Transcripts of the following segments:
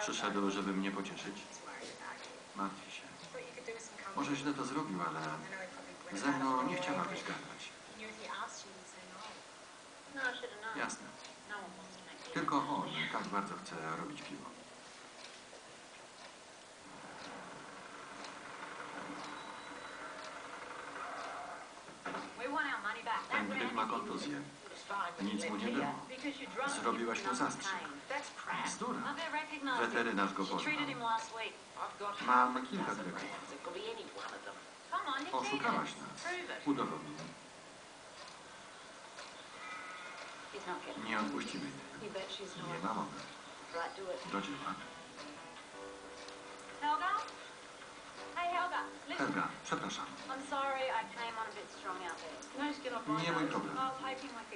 Przyszedł, żeby mnie pocieszyć. Martwi się. Może źle to zrobił, ale ze mną nie chciałabyś gadać. Jasne. Tylko on tak bardzo chce robić piwo. Ten typ ma kontuzję. Nic mu nie było. Zrobiłaś mu zastrzyk. Bzdura. Weterynarz go poznał. Mam kilka treków. Oszukałaś nas. Udowodnij. Nie odpuścimy jej. Nie ma mowy. Do dzieła. Helga? Helga, przepraszam. My Nie mój problem.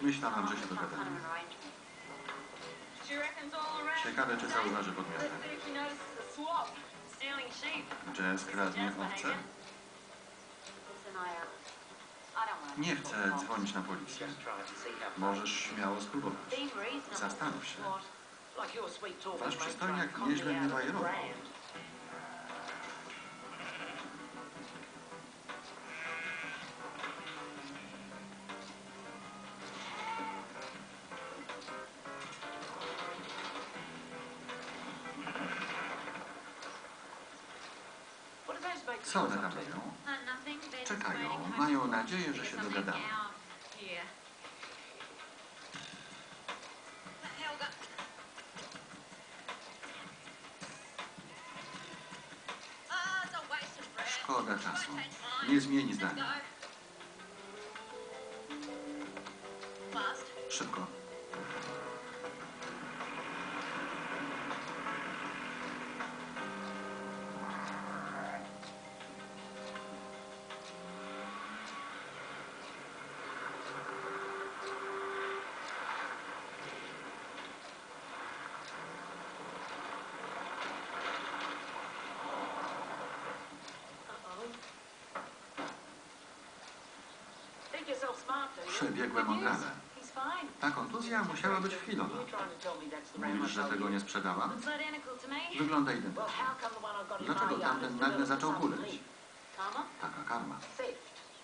Myślałam, że się dogadamy. Ciekawe, czy zauważy podmiotę. Jazz kradnie owce. Nie chcę dzwonić na policję. Możesz śmiało spróbować. Zastanów się. Wasz przystojniak nieźle mnie bajerował. They're just Czekają. Mają nadzieję, że się dogadamy. Szkoda czasu. Nie zmieni zdania. Szybko. Przebiegłem. He's fine. Ta kontuzja musiała być chwilowa. Mówisz, że tego nie sprzedałam? Wygląda identycznie. Dlaczego tamten nagle zaczął kuleć? Taka karma.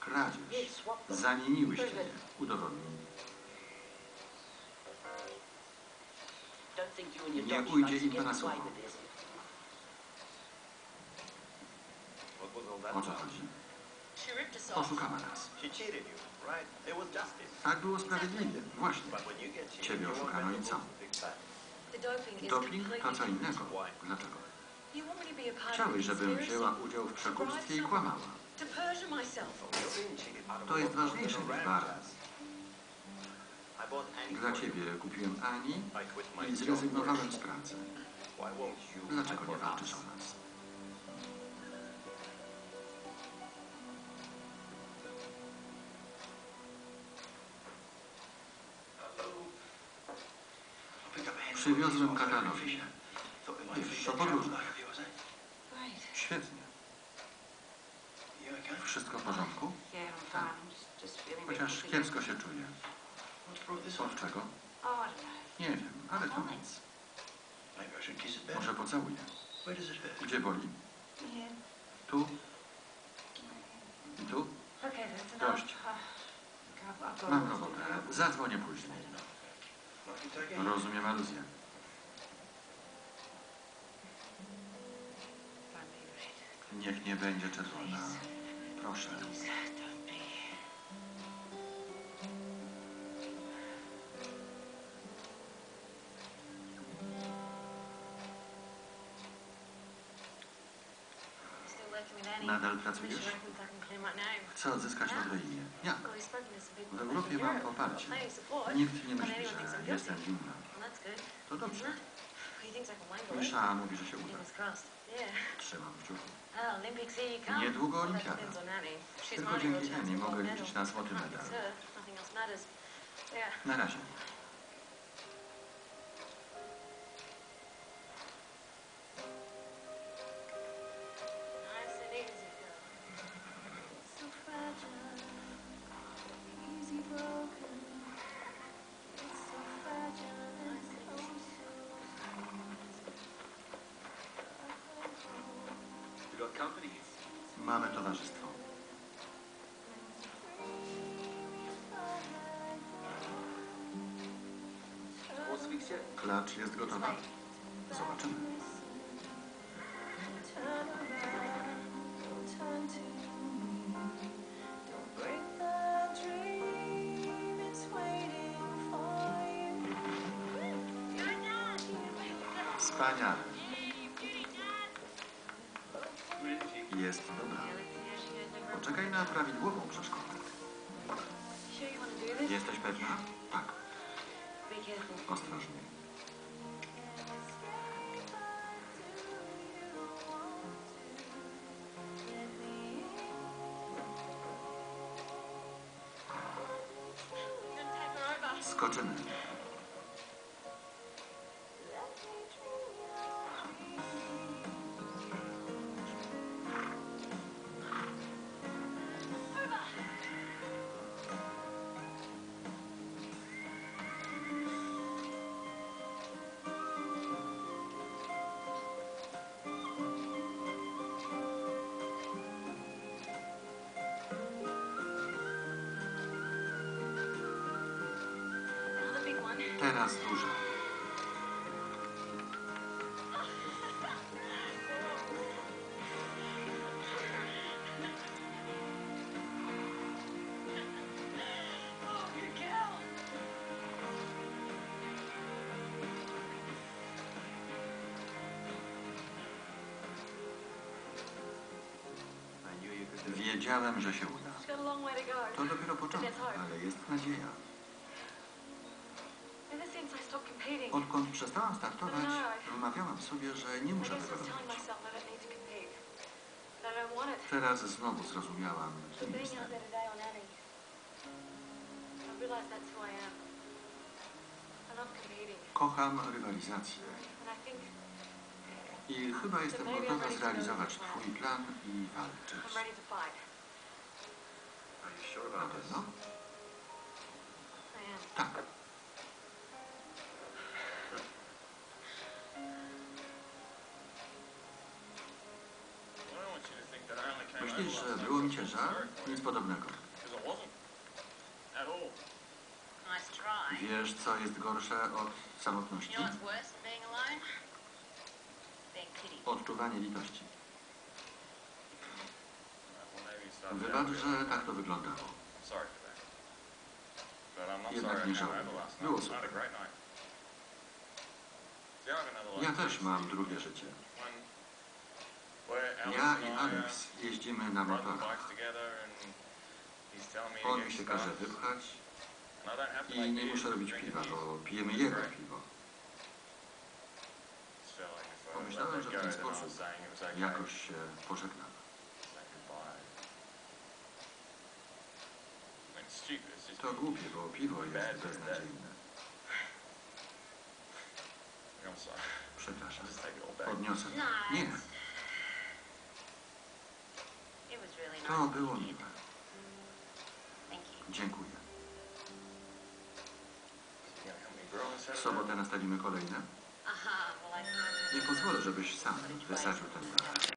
Kradzież. Zamieniłyście je. Udowodnij. Nie ujdzie im to na słowo. O co chodzi? Oszukała nas. She cheated you, right? It was justice. Tak było sprawiedliwie. Właśnie. Ciebie oszukano i co? doping to co innego. Dlaczego? Chciałeś, żebym wzięła udział w przekupstwie i kłamała. To jest ważniejsze niż brand bar. jazz. I bought Annie Dla ciebie kupiłem Ani I zrezygnowałem z pracy. Dlaczego nie walczysz o nas? Przywiozłem katalogi. Wiesz, o podróżach. Great. Świetnie. Wszystko w porządku? Bit Chociaż kiepsko się czuję. Od czego? Nie wiem, ale to nic. Może pocałuję. Gdzie boli? Tu? I tu? Dość. Mam robotę. Zadzwonię później. Rozumiem aluzję. Niech nie będzie czerwona. Proszę. Nadal pracujesz? Chcę odzyskać imię. Jak? W Europie mam poparcie. Nikt nie myśli, że jestem winna. To dobrze. Mysza mówi, że się uda. Trzymam kciuki. Come. Niedługo olimpiada. Tylko dzięki Annie mogę liczyć na złoty medal. Na razie. Mamy towarzystwo. Klacz jest gotowa. Zobaczymy. Turn Jest dobra. Poczekaj na prawidłową przeszkodę. Jesteś pewna? Tak. Ostrożnie. Skoczymy. Do it. Wiedziałem, że się uda. To dopiero początek, ale jest nadzieja. Odkąd przestałam startować, wymawiałam sobie, że nie muszę tego robić. Teraz znowu zrozumiałam, kim jestem. Kocham rywalizację I chyba jestem gotowa zrealizować Twój plan i walczyć. Na pewno? Myślisz, że było mi cię żal? Nic podobnego. Wiesz, co jest gorsze od samotności? Odczuwanie litości. Wybacz, że tak to wyglądało. Jednak nie żałuję. Było super. Ja też mam drugie życie. Ja i Alex jeździmy na motorach. On mi się każe wypchać i nie muszę robić piwa, bo pijemy jego piwo. Pomyślałem, że w ten sposób jakoś się pożegnam. To głupie, bo piwo jest beznadziejne. Przepraszam. Podniosę. Nie, to było miłe. Dziękuję. W sobotę nastawimy kolejne. Nie pozwolę, żebyś sam wysadził ten.